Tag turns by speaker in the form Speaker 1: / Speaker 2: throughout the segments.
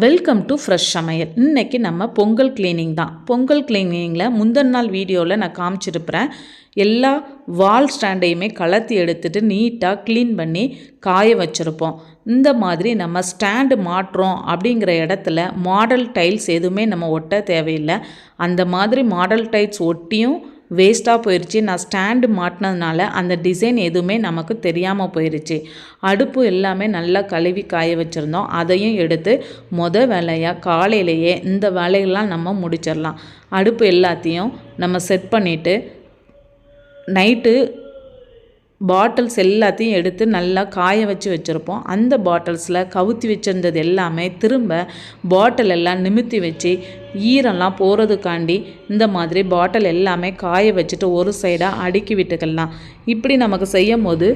Speaker 1: Welcome to fresh சமையல் இன்றைக்கி நம்ம பொங்கல் கிளீனிங் தான். பொங்கல் கிளீனிங்கில் முந்தின நாள் வீடியோவில் நான் காமிச்சிருப்பேன். எல்லா வால் ஸ்டாண்டையுமே கலத்தி எடுத்துட்டு நீட்டாக க்ளீன் பண்ணி காய வச்சுருப்போம். இந்த மாதிரி நம்ம ஸ்டாண்டு மாட்டுறோம் அப்படிங்கிற இடத்துல மாடல் டைல்ஸ் எதுவுமே நம்ம ஒட்ட தேவையில்லை. அந்த மாதிரி மாடல் டைல்ஸ் ஒட்டியும் வேஸ்ட்டாக போயிடுச்சு நான் ஸ்டாண்டு மாட்டினதுனால அந்த டிசைன் எதுவுமே நமக்கு தெரியாமல் போயிடுச்சு அடுப்பு எல்லாமே நல்லா கழுவி காய வச்சுருந்தோம். அதையும் எடுத்து மொத வேலையாக காலையிலேயே இந்த வேலையெல்லாம் நம்ம முடிச்சிடலாம். அடுப்பு எல்லாத்தையும் நம்ம செட் பண்ணிவிட்டு நைட்டு பாட்டில்ஸ் எல்லாத்தையும் எடுத்து நல்லா காய வச்சு வச்சுருப்போம். அந்த பாட்டில்ஸில் கவுத்தி வச்சுருந்தது எல்லாமே திரும்ப பாட்டில் எல்லாம் நிமித்தி வச்சு ஈரம்லாம் போகிறதுக்காண்டி இந்த மாதிரி பாட்டில் எல்லாமே காய வச்சுட்டு ஒரு சைடாக அடுக்கி விட்டுக்கலாம். இப்படி நமக்கு செய்யும் போது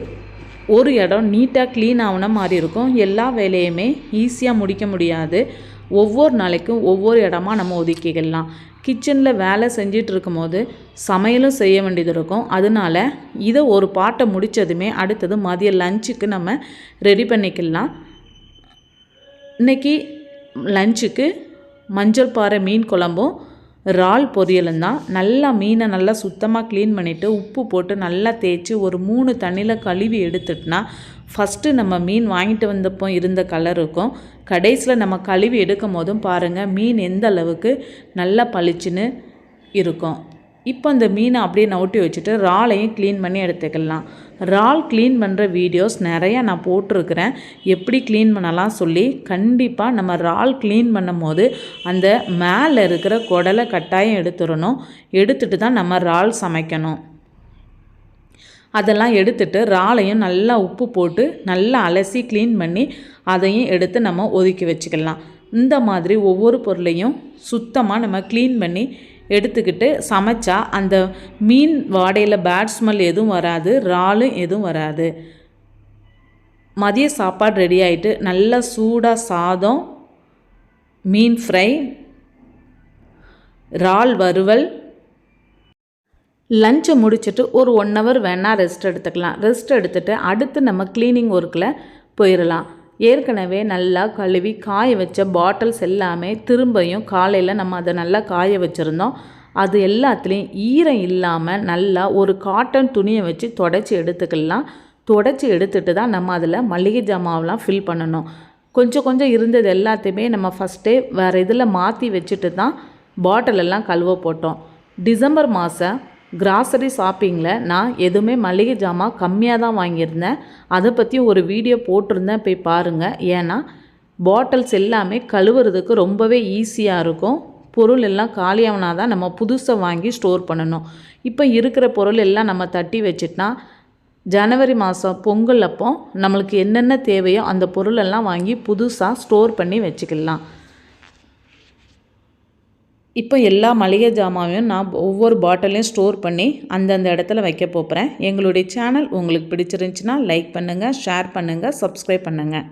Speaker 1: ஒரு இடம் நீட்டாக க்ளீன் ஆகுன மாதிரி இருக்கும். எல்லா வேலையுமே ஈஸியாக முடிக்க முடியாது. ஒவ்வொரு நாளைக்கும் ஒவ்வொரு இடமா நம்ம ஒதுக்கிக்கலாம். கிச்சனில் வேலை செஞ்சிட்டு இருக்கும்போது சமையலும் செய்ய வேண்டியது இருக்கும் அதனால இதை ஒரு பாட்டை முடித்ததுமே அடுத்தது மதிய லஞ்சுக்கு நம்ம ரெடி பண்ணிக்கலாம். இன்றைக்கி லஞ்சுக்கு மஞ்சள் பாறை மீன் குழம்பும் இறால் பொரியலும் தான். நல்லா மீனை நல்லா சுத்தமாக க்ளீன் பண்ணிவிட்டு உப்பு போட்டு நல்லா தேய்ச்சி ஒரு மூணு தண்ணியில் கழுவி எடுத்துட்டுனா ஃபஸ்ட்டு நம்ம மீன் வாங்கிட்டு வந்தப்போ இருந்த கலர் இருக்கும். கடைசியில் நம்ம கழுவி எடுக்கும் போதும் பாருங்கள் மீன் எந்த அளவுக்கு நல்லா பளிச்சுன்னு இருக்கும். இப்போ அந்த மீனை அப்படியே நவுட்டி வச்சுட்டு இறாலையும் க்ளீன் பண்ணி எடுத்துக்கலாம். இறால் க்ளீன் பண்ணுற வீடியோஸ் நிறையா நான் போட்டிருக்கிறேன். எப்படி க்ளீன் பண்ணலாம் சொல்லி கண்டிப்பாக நம்ம இறால் க்ளீன் பண்ணும் போது அந்த மேலே இருக்கிற குடலை கட்டாயம் எடுத்துடணும். எடுத்துட்டு தான் நம்ம இறால் சமைக்கணும். அதெல்லாம் எடுத்துட்டு இறாலையும் நல்லா உப்பு போட்டு நல்லா அலசி க்ளீன் பண்ணி அதையும் எடுத்து நம்ம ஒதுக்கி வச்சுக்கலாம். இந்த மாதிரி ஒவ்வொரு பொருளையும் சுத்தமாக நம்ம க்ளீன் பண்ணி எடுத்துக்கிட்டு சமைச்சா அந்த மீன் வாடையில் பேட் ஸ்மெல் எதுவும் வராது இறாலும் எதுவும் வராது. மதிய சாப்பாடு ரெடி ஆகிட்டு நல்லா சூடாக சாதம் மீன் ஃப்ரை இறால் வறுவல் லஞ்சை முடிச்சுட்டு ஒரு ஒன் ஹவர் வேணால் ரெஸ்ட் எடுத்துக்கலாம். ரெஸ்ட் எடுத்துகிட்டு அடுத்து நம்ம க்ளீனிங் ஒர்க்கில் போயிடலாம் ஏற்கனவே நல்லா கழுவி காய வச்ச பாட்டில்ஸ் எல்லாமே திரும்பியும் காலையில் நம்ம அதை நல்லா காய வச்சுருந்தோம். அது எல்லாத்துலேயும் ஈரம் இல்லாமல் நல்லா ஒரு காட்டன் துணியை வச்சு தொடச்சி எடுத்துக்கலாம். தொடச்சி எடுத்துகிட்டு தான் நம்ம அதில் மளிகை ஜாமாவெலாம் ஃபில் பண்ணணும். கொஞ்சம் கொஞ்சம் இருந்தது எல்லாத்தையுமே நம்ம ஃபஸ்ட்டே வேறு இதில் மாற்றி வச்சுட்டு தான் பாட்டிலெல்லாம் கழுவ போட்டோம். டிசம்பர் மாதம் கிராசரி ஷாப்பிங்கில் நான் எதுவுமே மளிகை ஜாமான் கம்மியாக தான் வாங்கியிருந்தேன். அதை பற்றி ஒரு வீடியோ போட்டிருந்தேன் போய் பாருங்கள் ஏன்னா பாட்டில்ஸ் எல்லாமே கழுவுறதுக்கு ரொம்பவே ஈஸியாக இருக்கும். பொருள் எல்லாம் காலியாகனா தான் நம்ம புதுசாக வாங்கி ஸ்டோர் பண்ணணும். இப்போ இருக்கிற பொருள் எல்லாம் நம்ம தட்டி வச்சுட்டா ஜனவரி மாதம் பொங்கல் அப்போ நம்மளுக்கு என்னென்ன தேவையோ அந்த பொருளெல்லாம் வாங்கி புதுசாக ஸ்டோர் பண்ணி வச்சுக்கலாம். இப்போ எல்லா மளிகை ஜாமாவையும் நான் ஒவ்வொரு பாட்டிலையும் ஸ்டோர் பண்ணி அந்தந்த இடத்துல வைக்க போகிறேன் எங்களுடைய சேனல் உங்களுக்கு பிடிச்சிருந்துச்சின்னா லைக் பண்ணுங்கள் ஷேர் பண்ணுங்கள் சப்ஸ்கிரைப் பண்ணுங்கள்